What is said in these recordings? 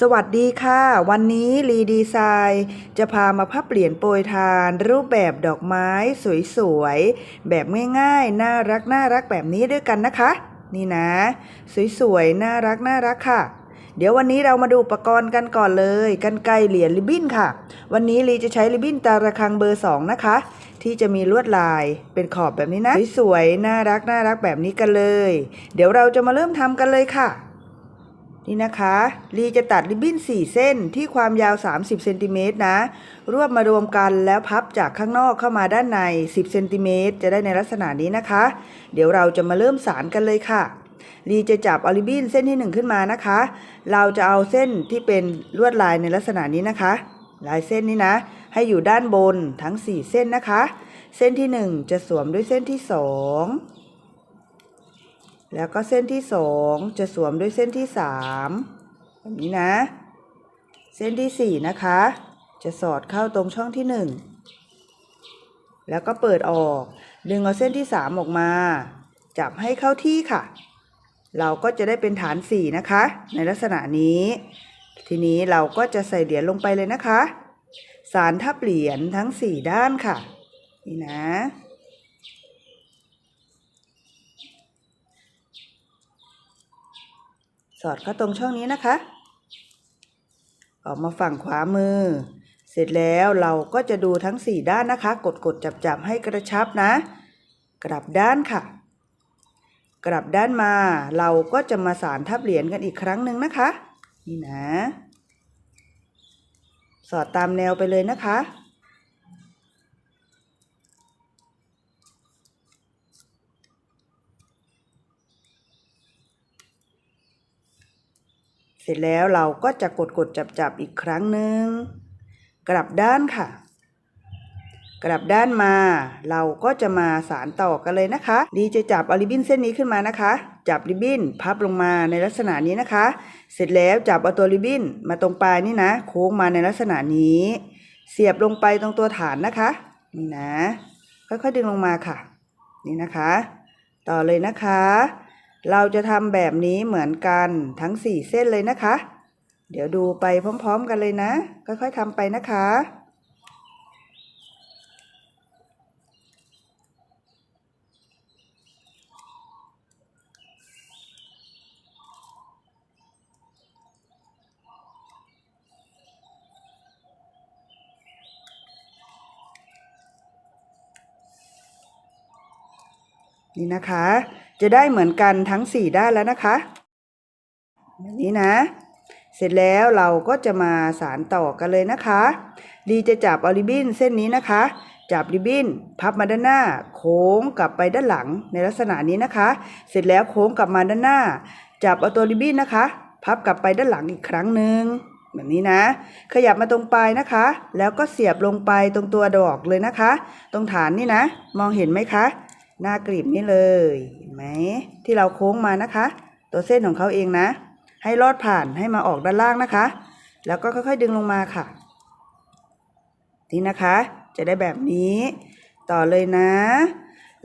สวัสดีค่ะ วันนี้รีดีไซน์จะพามาพับเปลี่ยนโปรยทาน รูปแบบดอกไม้สวยๆ แบบง่ายๆ น่ารักน่ารักแบบนี้ด้วยกันนะคะ นี่นะ สวยๆ น่ารักน่ารักค่ะ เดี๋ยววันนี้เรามาดูอุปกรณ์กันก่อนเลยกันไกรเหรียญริบบิ้นค่ะ วันนี้ลีจะใช้ริบบิ้นตาระคังเบอร์สองนะคะ ที่จะมีลวดลายเป็นขอบแบบนี้นะ สวยๆ น่ารักน่ารักแบบนี้กันเลย เดี๋ยวเราจะมาเริ่มทำกันเลยค่ะ นี่นะคะลีจะตัดริบบิ้น 4 เส้นที่ความยาว 30เซนติเมตรนะ รวบมารวมกันแล้วพับจากข้างนอกเข้ามาด้านใน 10เซนติเมตรจะได้ในลักษณะนี้นะคะ เดี๋ยวเราจะมาเริ่มสารกันเลยค่ะลีจะจับอาริบบิ้นเส้นที่ 1 ขึ้นมานะคะ เราจะเอาเส้นที่เป็นลวดลายในลักษณะนี้นะคะ ลายเส้นนี้นะ ให้อยู่ด้านบนทั้ง 4 เส้นนะคะ เส้นที่ 1 จะสวมด้วยเส้นที่ 2 แล้วก็เส้นที่สองจะสวมด้วยเส้นที่สามแบบนี้นะ เส้นที่สี่นะคะ จะสอดเข้าตรงช่องที่หนึ่งแล้วก็เปิดออก ดึงเอาเส้นที่สามออกมา จับให้เข้าที่ค่ะ เราก็จะได้เป็นฐานสี่นะคะ ในลักษณะนี้ ทีนี้เราก็จะใส่เหรียญลงไปเลยนะคะ สารทับเหรียญทั้งสี่ด้านค่ะ นี่นะ อดเข้าตรงช่องนี้นะคะ ออกมาฝั่งขวามือ เสร็จแล้วเราก็จะดูทั้ง 4 ด้านนะคะ กดกดจับจับให้กระชับนะ กลับด้านค่ะ กลับด้านมา เราก็จะมาสารทับเหรียญกันอีกครั้งหนึ่งนะคะ นี่นะ สอดตามแนวไปเลยนะคะ เสร็จแล้วเราก็จะกดกดจับจับอีกครั้งหนึ่งกลับด้านค่ะ กลับด้านมา เราก็จะมาสารต่อกันเลยนะคะ ดีจะจับเอาริบบิ้นเส้นนี้ขึ้นมานะคะ จับริบบิ้นพับลงมาในลักษณะนี้นะคะ เสร็จแล้วจับเอาตัวริบบิ้นมาตรงปลายนี่นะ โค้งมาในลักษณะนี้ เสียบลงไปตรงตัวฐานนะคะนี่นะค่อยๆดึงลงมาค่ะ นี่นะคะ ต่อเลยนะคะ เราจะทำแบบนี้เหมือนกันทั้ง 4 เส้นเลยนะคะ เดี๋ยวดูไปพร้อม ๆ กันเลยนะ ค่อย ๆทำไปนะคะนี่นะคะ จะได้เหมือนกันทั้ง 4 ด้านแล้วนะคะแบบนี้นะ เสร็จแล้วเราก็จะมาสารต่อกันเลยนะคะ ดีจะจับเอาริบบิ้นเส้นนี้นะคะ จับริบบิ้น พับมาด้านหน้า โค้งกลับไปด้านหลังในลักษณะนี้นะคะ เสร็จแล้วโค้งกลับมาด้านหน้า จับเอาตัวริบบิ้นนะคะ พับกลับไปด้านหลังอีกครั้งหนึ่งแบบนี้นะ ขยับมาตรงปลายนะคะ แล้วก็เสียบลงไปตรงตัวดอกเลยนะคะ ตรงฐานนี่นะ มองเห็นไหมคะ หน้ากรีบนี่เลยเห็นไหมที่เราโค้งมานะคะ ตัวเส้นของเขาเองนะ ให้ลอดผ่านให้มาออกด้านล่างนะคะ แล้วก็ค่อยๆดึงลงมาค่ะนี่นะคะ จะได้แบบนี้ ต่อเลยนะ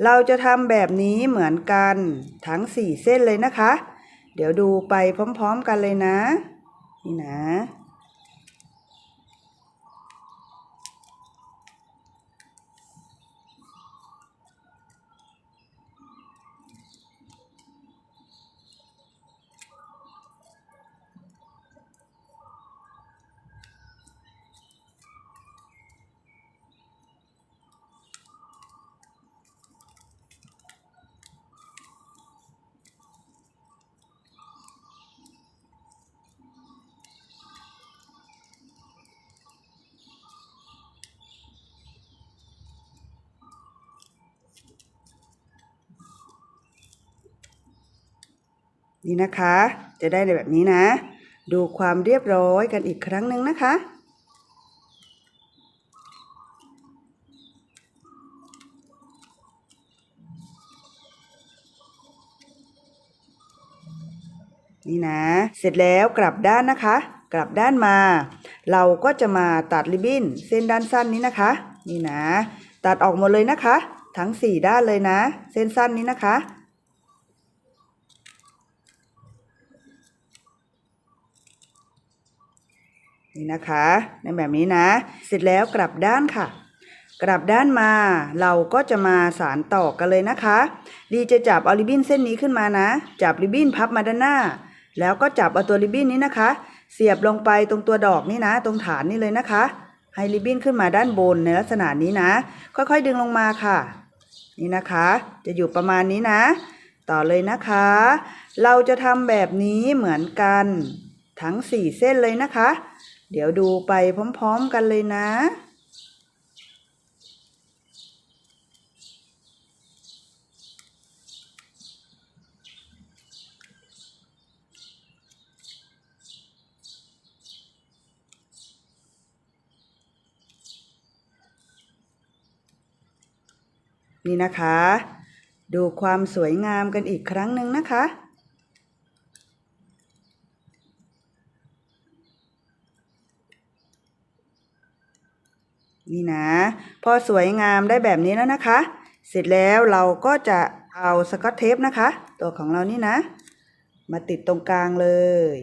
เราจะทำแบบนี้เหมือนกันทั้ง4เส้นเลยนะคะ เดี๋ยวดูไปพร้อม ๆ กันเลยนะ นี่นะ นี่นะคะ จะได้แบบนี้นะ ดูความเรียบร้อยกันอีกครั้งหนึ่งนะคะ นี่นะ เสร็จแล้วกลับด้านนะคะ กลับด้านมา เราก็จะมาตัดริบบิ้นเส้นด้านสั้นนี้นะคะ นี่นะ ตัดออกหมดเลยนะคะ ทั้ง 4 ด้านเลยนะ เส้นสั้นนี้นะคะ นี่นะคะในแบบนี้นะ เสร็จแล้วกลับด้านค่ะ กลับด้านมาเราก็จะมาสารต่อกันเลยนะคะ ดีจะจับเอาริบบิ้นเส้นนี้ขึ้นมานะ จับริบบิ้นพับมาด้านหน้า แล้วก็จับเอาตัวริบบิ้นนี้นะคะ เสียบลงไปตรงตัวดอกนี่นะ ตรงฐานนี่เลยนะคะ ให้ริบบิ้นขึ้นมาด้านบนในลักษณะนี้นะ ค่อยๆดึงลงมาค่ะ นี่นะคะ จะอยู่ประมาณนี้นะ ต่อเลยนะคะ เราจะทำแบบนี้เหมือนกัน ทั้ง 4 เส้นเลยนะคะ เดี๋ยวดูไปพร้อมๆกันเลยนะ นี่นะคะ ดูความสวยงามกันอีกครั้งหนึ่งนะคะ นี่นะ พอสวยงามได้แบบนี้แล้วนะคะ เสร็จแล้วเราก็จะเอาสกอตเทปนะคะ ตัวของเรานี่นะ มาติดตรงกลางเลย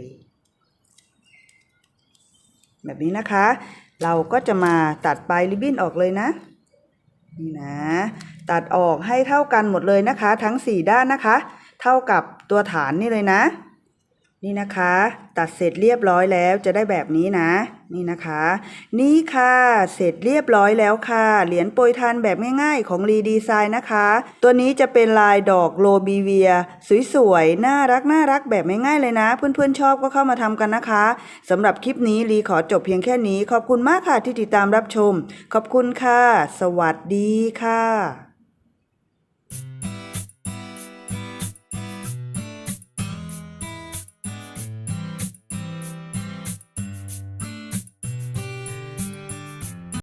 แบบนี้นะคะ เราก็จะมาตัดปลายริบบิ้นออกเลยนะ นี่นะ ตัดออกให้เท่ากันหมดเลยนะคะ ทั้ง 4 ด้านนะคะ เท่ากับตัวฐานนี่เลยนะ นี่นะคะ ตัดเสร็จเรียบร้อยแล้วจะได้แบบนี้นะ นี่นะคะ นี่ค่ะ เสร็จเรียบร้อยแล้วค่ะ เหรียญโปรยทานแบบง่ายๆของรีดีไซน์นะคะ ตัวนี้จะเป็นลายดอกโลบีเวีย สวยๆ น่ารักน่ารักแบบง่ายๆเลยนะ เพื่อนๆชอบก็เข้ามาทำกันนะคะสำหรับคลิปนี้รีขอจบเพียงแค่นี้ ขอบคุณมากค่ะที่ติดตามรับชม ขอบคุณค่ะ สวัสดีค่ะ